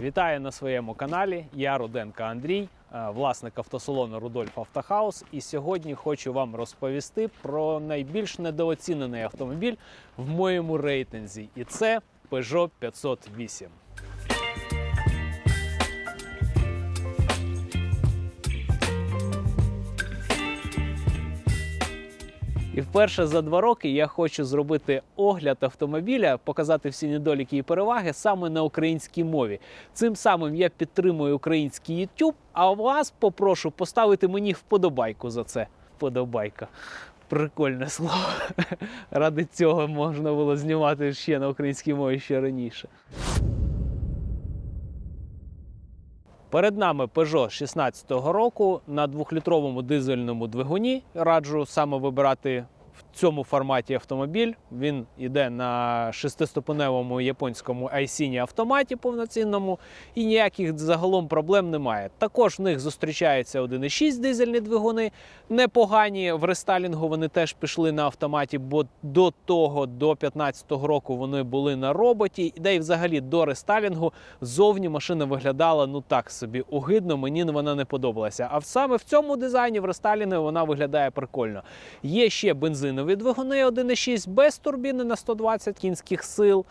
Вітаю на своєму каналі. Я Руденко Андрій, е, власник автосалону Рудольф Автохаус. І сьогодні хочу вам розповісти про найбільш недооцінений автомобіль в моєму рейтинзі. І це Peugeot 508. І вперше за два роки я хочу зробити огляд автомобіля, показати всі недоліки і переваги саме на українській мові. Цим самим я підтримую український YouTube, а вас попрошу поставити мені вподобайку за це. Вподобайка. Прикольне слово. Ради цього можна було знімати ще на українській мові ще раніше. Перед нами Peugeot 16-го року на двохлітровому дизельному двигуні. Раджу саме вибирати в цьому форматі автомобіль. Він йде на шестиступеневому японському Айсіні автоматі повноцінному, і ніяких загалом проблем немає. Також в них зустрічаються 1,6 дизельні двигуни, непогані. В рестайлінгу вони теж пішли на автоматі, бо до того, до 15-го року, вони були на роботі. Де й взагалі до рестайлінгу зовні машина виглядала ну так собі огидно, мені вона не подобалася. А саме в цьому дизайні в рестайлінгу вона виглядає прикольно. Є ще бензинові двигуни 1,6 без турбіни на 120 кінських сил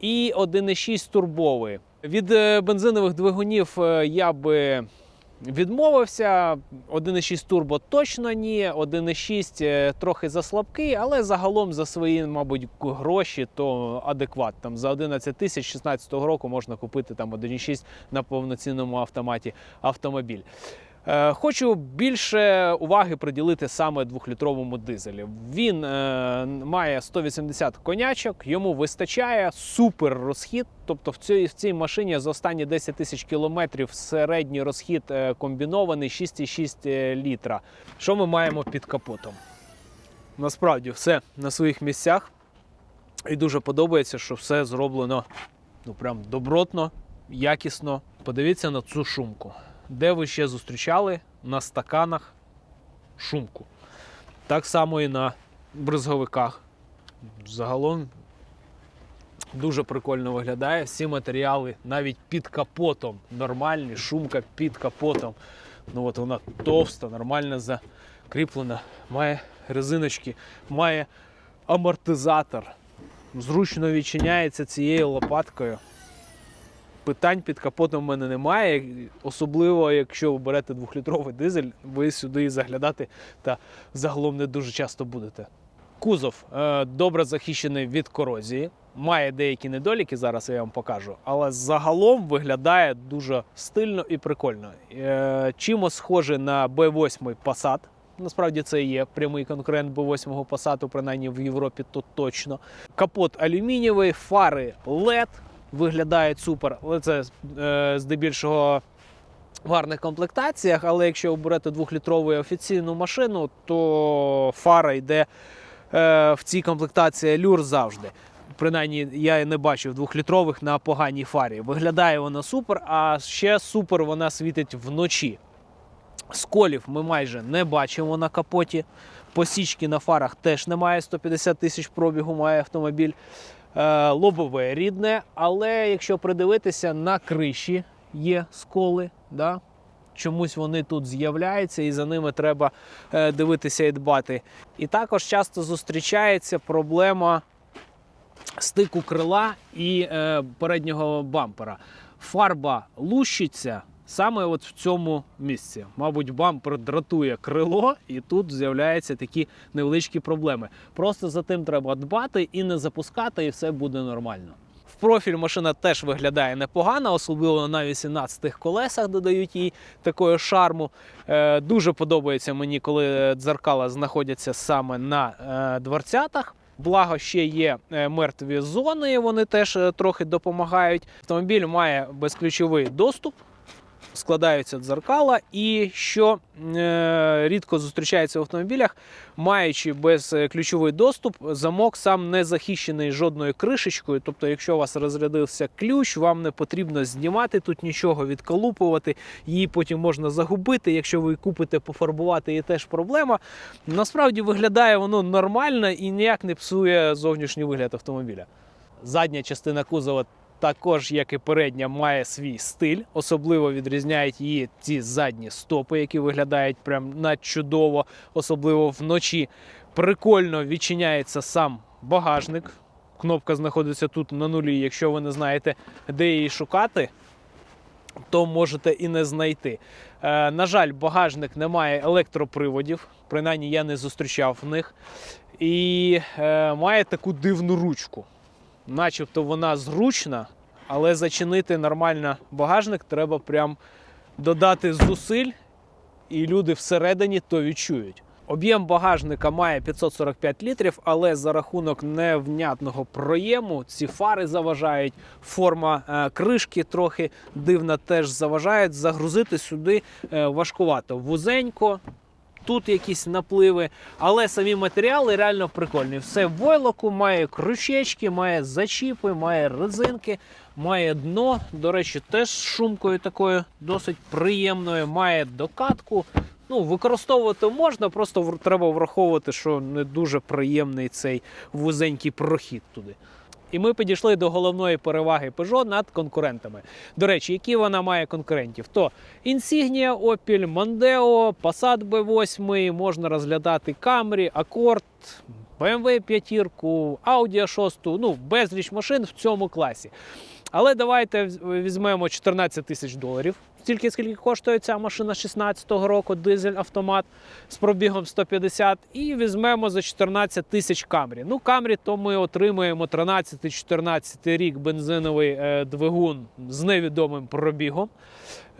і 1,6 турбовий. Від е, бензинових двигунів е, я би відмовився. 1,6 турбо точно ні, 1,6 е, трохи заслабкий, але загалом за свої, мабуть, гроші то адекват. Там за 11 тисяч 16 року можна купити там 1,6 на повноцінному автоматі автомобіль. Е, Хочу більше уваги приділити саме двохлітровому дизелі. Він е, має 180 конячок, йому вистачає супер розхід. Тобто в цій, в цій машині за останні 10 тисяч кілометрів середній розхід е, комбінований 6,6 літра. Що ми маємо під капотом? Насправді все на своїх місцях. І дуже подобається, що все зроблено ну прям добротно, якісно. Подивіться на цю шумку. Де ви ще зустрічали на стаканах шумку? Так само і на бризговиках. Загалом дуже прикольно виглядає. Всі матеріали навіть під капотом нормальні, шумка під капотом. Ну от вона товста, нормально закріплена, має резиночки, має амортизатор. Зручно відчиняється цією лопаткою. Питань під капотом в мене немає. Особливо, якщо ви берете двохлітровий дизель, ви сюди заглядати та загалом не дуже часто будете. Кузов е, добре захищений від корозії. Має деякі недоліки, зараз я вам покажу, але загалом виглядає дуже стильно і прикольно. Е, чимось схоже на B8 Passat. Насправді це є прямий конкурент B8 Passat, принаймні в Європі то точно. Капот алюмінієвий, фари LED, виглядають супер, але це е, здебільшого в гарних комплектаціях. Але якщо ви берете двохлітрову офіційну машину, то фара йде е, в цій комплектації люр завжди. Принаймні, я не бачив двохлітрових на поганій фарі. Виглядає вона супер, а ще супер вона світить вночі. Сколів ми майже не бачимо на капоті. Посічки на фарах теж немає. 150 тисяч пробігу має автомобіль. Е, лобове рідне, але якщо придивитися, на криші є сколи. Да? Чомусь вони тут з'являються, і за ними треба е, дивитися і дбати. І також часто зустрічається проблема стику крила і е, переднього бампера. Фарба лущиться саме от в цьому місці. Мабуть, бампер дратує крило, і тут з'являються такі невеличкі проблеми. Просто за тим треба дбати і не запускати, і все буде нормально. В профіль машина теж виглядає непогано, особливо на 18 колесах додають їй такого шарму. Е, дуже подобається мені, коли дзеркала знаходяться саме на е, дверцятах. Благо ще є е, мертві зони, вони теж е, трохи допомагають. Автомобіль має безключовий доступ, складаються дзеркала, і що е, рідко зустрічається в автомобілях, маючи безключовий доступ, замок сам не захищений жодною кришечкою. Тобто, якщо у вас розрядився ключ, вам не потрібно знімати тут нічого, відколупувати, її потім можна загубити. Якщо ви купите пофарбувати, є теж проблема. Насправді виглядає воно нормально і ніяк не псує зовнішній вигляд автомобіля. Задня частина кузова також, як і передня, має свій стиль. Особливо відрізняють її ці задні стопи, які виглядають прям надчудово, особливо вночі. Прикольно відчиняється сам багажник. Кнопка знаходиться тут на нулі. Якщо ви не знаєте, де її шукати, то можете і не знайти. Е, на жаль, багажник не має електроприводів, принаймні я не зустрічав в них. І е, має таку дивну ручку. Начебто вона зручна, але зачинити нормально багажник треба прям додати зусиль, і люди всередині то відчують. Об'єм багажника має 545 літрів, але за рахунок невнятного проєму ці фари заважають. Форма е, кришки трохи дивна теж заважає. Загрузити сюди е, важкувато. Вузенько, тут якісь напливи, але самі матеріали реально прикольні. Все в войлоку, має крючечки, має зачіпи, має резинки, має дно. До речі, теж з шумкою такою досить приємною, має докатку. Ну, використовувати можна, просто треба враховувати, що не дуже приємний цей вузенький прохід туди. І ми підійшли до головної переваги Peugeot над конкурентами. До речі, які вона має конкурентів? То Insignia, Opel, Mondeo, Passat B8, можна розглядати Camry, Accord, BMW 5, Audi 6, ну, безліч машин в цьому класі. Але давайте візьмемо 14 тисяч доларів. Стільки скільки коштує ця машина 16-го року, дизель автомат з пробігом 150, і візьмемо за 14 тисяч Камрі. Ну, Камрі, то ми отримуємо 13-14 рік бензиновий е, двигун з невідомим пробігом.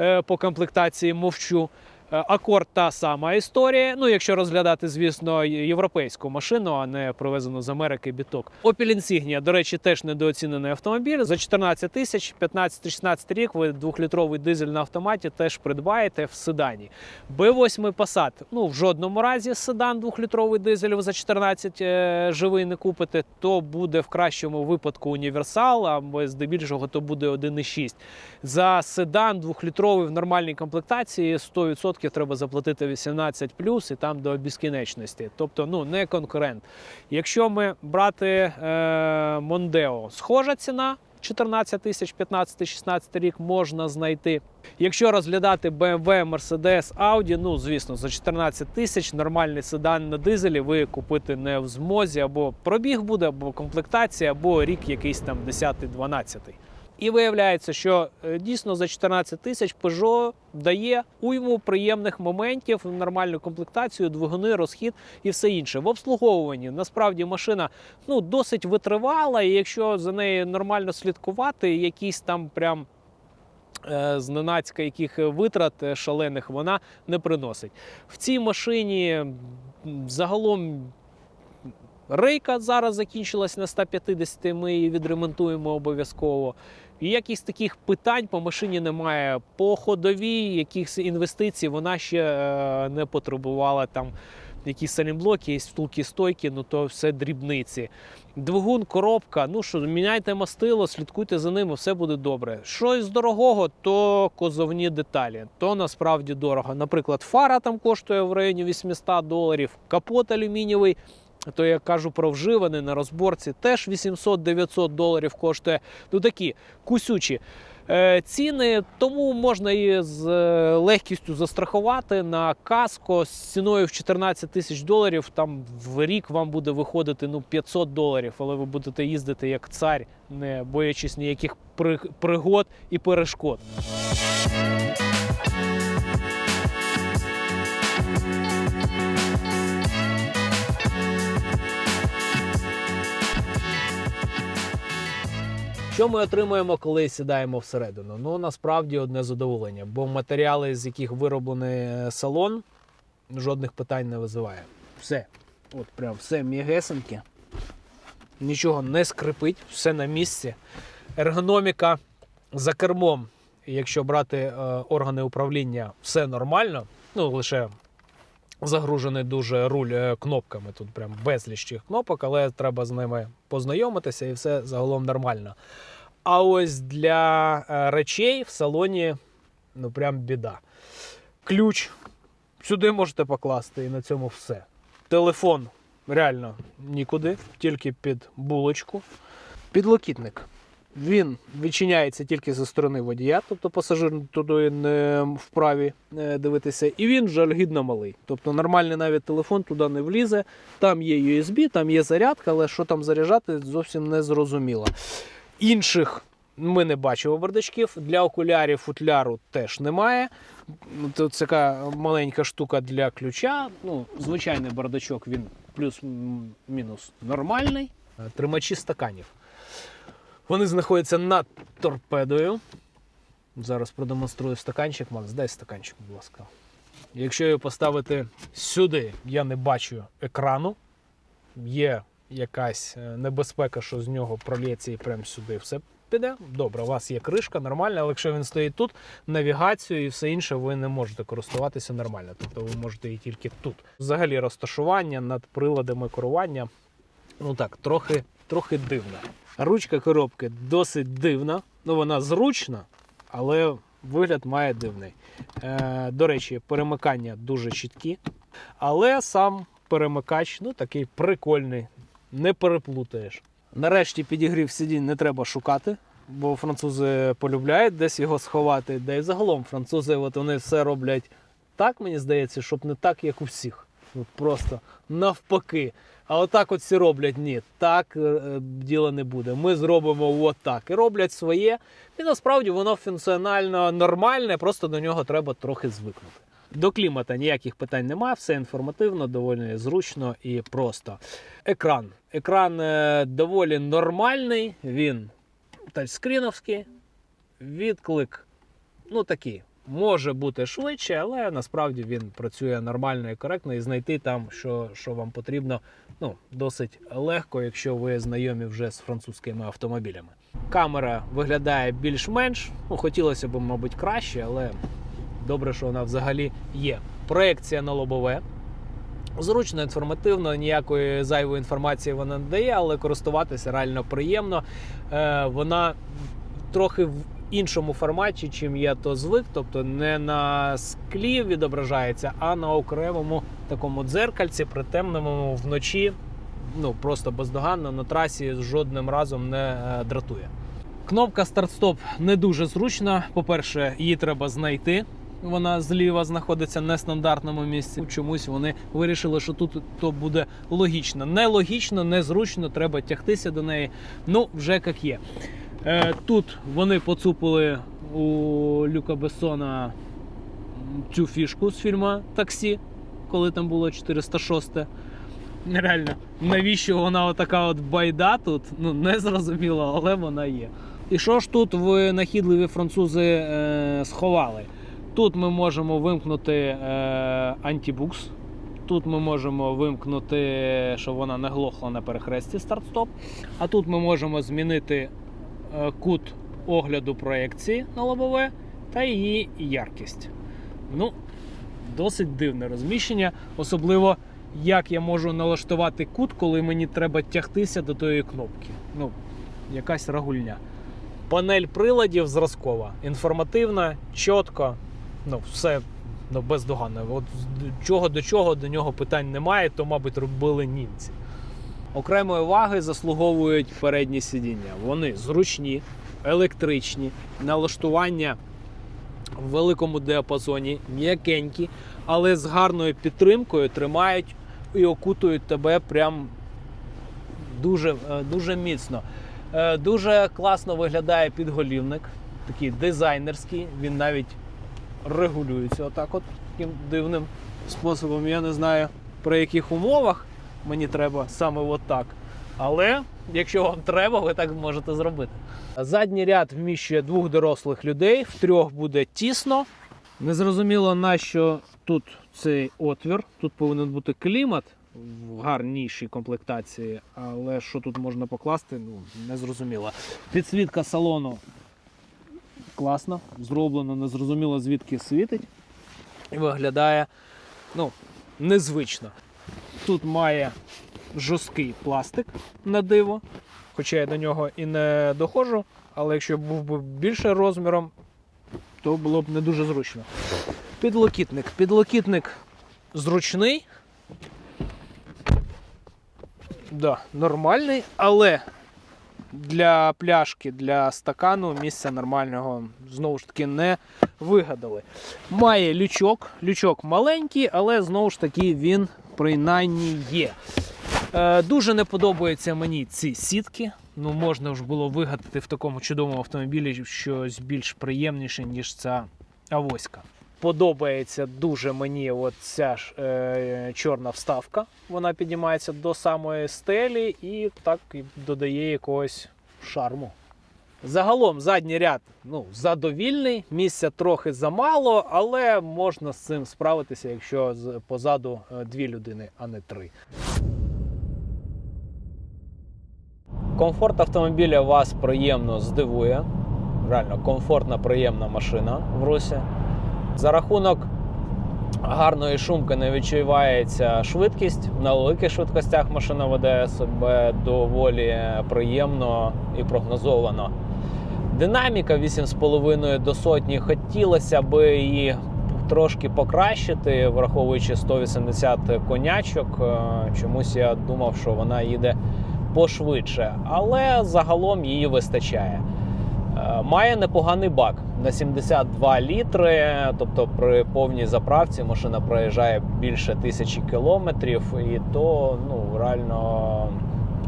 Е, по комплектації мовчу. Е, Акорд та сама історія. Ну, якщо розглядати, звісно, європейську машину, а не привезену з Америки біток. Opel Insignia, до речі, теж недооцінений автомобіль. За 14 тисяч, 15-16 рік, ви двохлітровий дизель на автоматі теж придбаєте в седані. B8 Passat, ну в жодному разі седан двохлітровий дизель за 14 е, живий не купите, то буде в кращому випадку універсал, або здебільшого то буде 1,6. За седан двохлітровий в нормальній комплектації 100% треба заплатити 18 і там до безкінечності. Тобто, ну не конкурент. Якщо ми брати е, Mondeo, схожа ціна. 14 тисяч, 15, 16 рік можна знайти. Якщо розглядати BMW, Mercedes, Audi, ну звісно, за 14 тисяч нормальний седан на дизелі ви купити не в змозі, або пробіг буде, або комплектація, або рік якийсь там 10-12. І виявляється, що е, дійсно за 14 тисяч Peugeot дає уйму приємних моментів, нормальну комплектацію, двигуни, розхід і все інше. В обслуговуванні насправді машина ну досить витривала, і якщо за нею нормально слідкувати, якісь там прям. е, Зненацька яких витрат е, шалених вона не приносить. В цій машині загалом рейка зараз закінчилась на 150, ми її відремонтуємо обов'язково. І якихось таких питань по машині немає. По ходовій якихось інвестицій вона ще е, не потребувала там. Якісь салімблоки, якісь втулки стойки, ну то все дрібниці. Двигун, коробка, ну що, міняйте мастило, слідкуйте за ними, все буде добре. Щось дорогого, то козовні деталі, то насправді дорого. Наприклад, фара там коштує в районі 800 доларів, капот алюмінієвий. То я кажу про вживаний на розборці, теж 800-900 доларів коштує. Ну такі кусючі е, ціни, тому можна її з е, легкістю застрахувати на каско з ціною в 14 тисяч доларів. Там в рік вам буде виходити ну 500 доларів, але ви будете їздити як цар, не боячись ніяких при- пригод і перешкод. Що ми отримуємо, коли сідаємо всередину? Ну насправді одне задоволення, бо матеріали, з яких вироблений салон, жодних питань не визиває. Все, от прям все м'ягесеньке, нічого не скрипить, все на місці. Ергономіка за кермом, якщо брати е, органи управління, все нормально. Ну лише загружений дуже руль е, кнопками. Тут прям безліч цих кнопок, але треба з ними познайомитися і все загалом нормально. А ось для е, речей в салоні ну прям біда. Ключ сюди можете покласти і на цьому все. Телефон реально нікуди, тільки під булочку. Підлокітник. Він відчиняється тільки зі сторони водія, тобто пасажир туди не вправі е, дивитися, і він жалюгідно малий. Тобто нормальний навіть телефон туди не влізе. Там є USB, там є зарядка, але що там заряджати, зовсім не зрозуміло. Інших ми не бачимо бардачків. Для окулярів футляру теж немає. Тут така маленька штука для ключа. Ну, звичайний бардачок, він плюс-мінус нормальний. Е, Тримачі стаканів. Вони знаходяться над торпедою. Зараз продемонструю стаканчик. Макс, дай стаканчик, будь ласка. Якщо його поставити сюди, я не бачу екрану. Є якась е, небезпека, що з нього пролється і прямо сюди все піде. Добре, у вас є кришка, нормально, але якщо він стоїть тут, навігацію і все інше ви не можете користуватися нормально. Тобто ви можете її тільки тут. Взагалі розташування над приладами керування, ну так, трохи, трохи дивне. Ручка коробки досить дивна. Ну, вона зручна, але вигляд має дивний. Е, до речі, перемикання дуже чіткі, але сам перемикач ну, такий прикольний, не переплутаєш. Нарешті підігрів сидінь не треба шукати, бо французи полюбляють десь його сховати. Да і загалом французи от вони все роблять так, мені здається, щоб не так, як у всіх. Просто навпаки. А отак от всі роблять ні, так е, діла не буде. Ми зробимо отак. І роблять своє. І насправді воно функціонально нормальне, просто до нього треба трохи звикнути. До клімата ніяких питань немає, все інформативно, доволі зручно і просто. Екран. Екран е, доволі нормальний, він тачскріновський. Відклик, ну такий, може бути швидше, але насправді він працює нормально і коректно, і знайти там, що, що вам потрібно, ну, досить легко, якщо ви знайомі вже з французькими автомобілями. Камера виглядає більш-менш. Ну, хотілося б, мабуть, краще, але добре, що вона взагалі є. Проекція на лобове. Зручно, інформативно, ніякої зайвої інформації вона не дає, але користуватися реально приємно. Е, вона трохи іншому форматі, чим я то звик, тобто не на склі відображається, а на окремому такому дзеркальці, притемному вночі. Ну просто бездоганно на трасі жодним разом не е, дратує. Кнопка старт-стоп не дуже зручна. По-перше, її треба знайти. Вона зліва знаходиться в нестандартному місці. Чомусь вони вирішили, що тут то буде логічно. Нелогічно, незручно, треба тягтися до неї. Ну, вже як є. Е, тут вони поцупили у Люка Бессона цю фішку з фільму Таксі, коли там було 406. Реально, навіщо вона отака от байда тут? Ну, не зрозуміло, але вона є. І що ж тут винахідливі французи е, сховали? Тут ми можемо вимкнути е, антибукс. Тут ми можемо вимкнути, щоб вона не глохла на перехресті старт-стоп. А тут ми можемо змінити кут огляду проекції на лобове та її яркість. Ну, досить дивне розміщення, особливо як я можу налаштувати кут, коли мені треба тягтися до тої кнопки. Ну, якась рагульня. Панель приладів зразкова, інформативна, чітко, ну, все ну, бездоганно. От чого до чого до нього питань немає, то, мабуть, робили німці. Окремої уваги заслуговують передні сидіння. Вони зручні, електричні, налаштування в великому діапазоні, м'якенькі, але з гарною підтримкою тримають і окутують тебе прям дуже, е, дуже міцно. Е, Дуже класно виглядає підголівник, такий дизайнерський. Він навіть регулюється отак, от таким дивним способом. Я не знаю при яких умовах мені треба саме отак. Але якщо вам треба, ви так можете зробити. Задній ряд вміщує двох дорослих людей, в трьох буде тісно. Незрозуміло, на що тут цей отвір. Тут повинен бути клімат в гарнішій комплектації, але що тут можна покласти, ну не зрозуміло. Підсвітка салону класно, зроблено, незрозуміло звідки світить. І виглядає ну, незвично. Тут має жорсткий пластик на диво, хоча я до нього і не доходжу, але якщо був би більше розміром, то було б не дуже зручно. Підлокітник. Підлокітник зручний. Да, нормальний, але для пляшки, для стакану місця нормального знову ж таки не вигадали. Має лючок, лючок маленький, але знову ж таки він принаймні є. Е, дуже не подобаються мені ці сітки. Ну, можна ж було вигадати в такому чудовому автомобілі щось більш приємніше, ніж ця авоська. Подобається дуже мені от ця ж е, чорна вставка. Вона піднімається до самої стелі і так додає якогось шарму. Загалом задній ряд ну, задовільний, місця трохи замало, але можна з цим справитися, якщо позаду е, дві людини, а не три. Комфорт автомобіля вас приємно здивує. Реально комфортна, приємна машина в русі. За рахунок гарної шумки не відчувається швидкість. На великих швидкостях машина веде себе доволі приємно і прогнозовано. Динаміка 8,5 до сотні. Хотілося б її трошки покращити, враховуючи 180 конячок. Е, Чомусь я думав, що вона їде пошвидше, але загалом її вистачає. Е, Має непоганий бак на 72 літри, тобто при повній заправці машина проїжджає більше тисячі кілометрів, і то ну, реально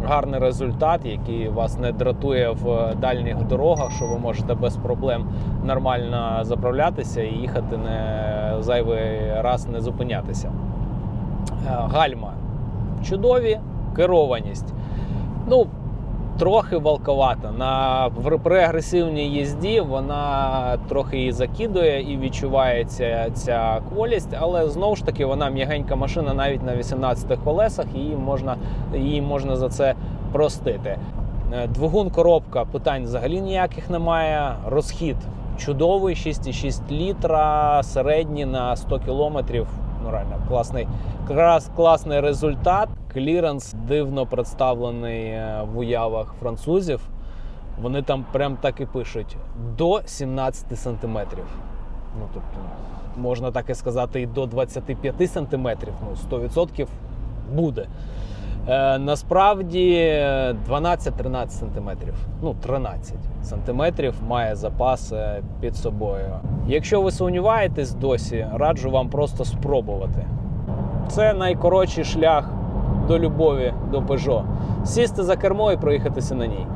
гарний результат, який вас не дратує в дальніх дорогах, що ви можете без проблем нормально заправлятися і їхати не зайвий раз не зупинятися. Е, Гальма чудові, керованість. Ну, трохи валковата. На в- при агресивній їзді вона трохи її закидує і відчувається ця кволість, але знову ж таки вона м'ягенька машина навіть на 18 колесах, її можна, її можна за це простити. Е, Двигун коробка питань взагалі ніяких немає. Розхід чудовий, 6,6 літра, середній на 100 кілометрів. Ну реально класний, клас, класний результат. Кліренс дивно представлений е, в уявах французів. Вони там прям так і пишуть: до 17 сантиметрів. Ну тобто, можна так і сказати, і до 25 сантиметрів. Ну, 100% буде. Е, насправді е, 12-13 сантиметрів. Ну, 13 сантиметрів має запас е, під собою. Якщо ви сумніваєтесь досі, раджу вам просто спробувати. Це найкоротший шлях до любові до Peugeot. Сісти за кермо і проїхатися на ній.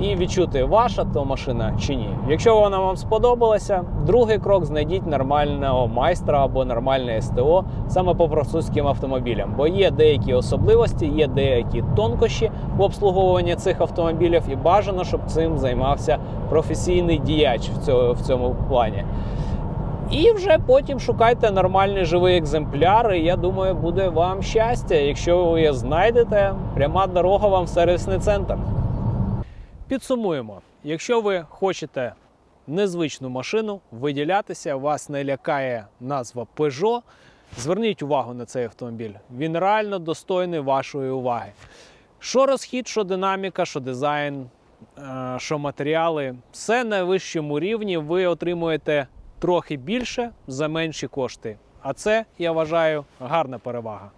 І відчути, ваша то машина чи ні. Якщо вона вам сподобалася, другий крок знайдіть нормального майстра або нормальне СТО саме по французьким автомобілям. Бо є деякі особливості, є деякі тонкощі в обслуговуванні цих автомобілів, і бажано, щоб цим займався професійний діяч в цьому, в цьому плані. І вже потім шукайте нормальний живий екземпляр. І я думаю, буде вам щастя. Якщо ви її знайдете, пряма дорога вам в сервісний центр. Підсумуємо: якщо ви хочете незвичну машину, виділятися, вас не лякає назва Peugeot, зверніть увагу на цей автомобіль. Він реально достойний вашої уваги. Що розхід, що динаміка, що дизайн, е, що матеріали, все на вищому рівні. Ви отримуєте трохи більше за менші кошти. А це, я вважаю, гарна перевага.